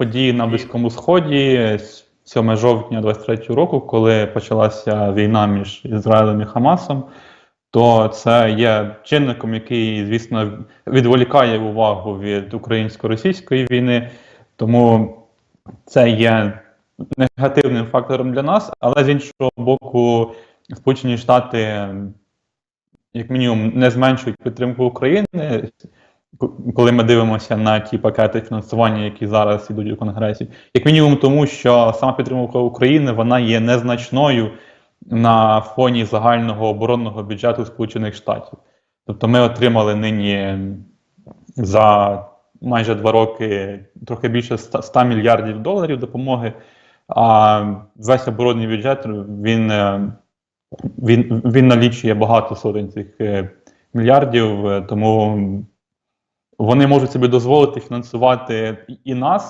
події на Близькому Сході 7 жовтня 23 року, коли почалася війна між Ізраїлем і Хамасом, то це є чинником, який, звісно, відволікає увагу від українсько-російської війни. Тому це є негативним фактором для нас, але з іншого боку, Сполучені Штати, як мінімум, не зменшують підтримку України. Коли ми дивимося на ті пакети фінансування, які зараз ідуть у Конгресі, як мінімум, тому що сама підтримка України вона є незначною на фоні загального оборонного бюджету Сполучених Штатів. Тобто ми отримали нині за майже два роки трохи більше 100 мільярдів доларів допомоги, а весь оборонний бюджет він, е, він, він налічує багато сотень цих е, мільярдів, е, тому вони можуть собі дозволити фінансувати і нас,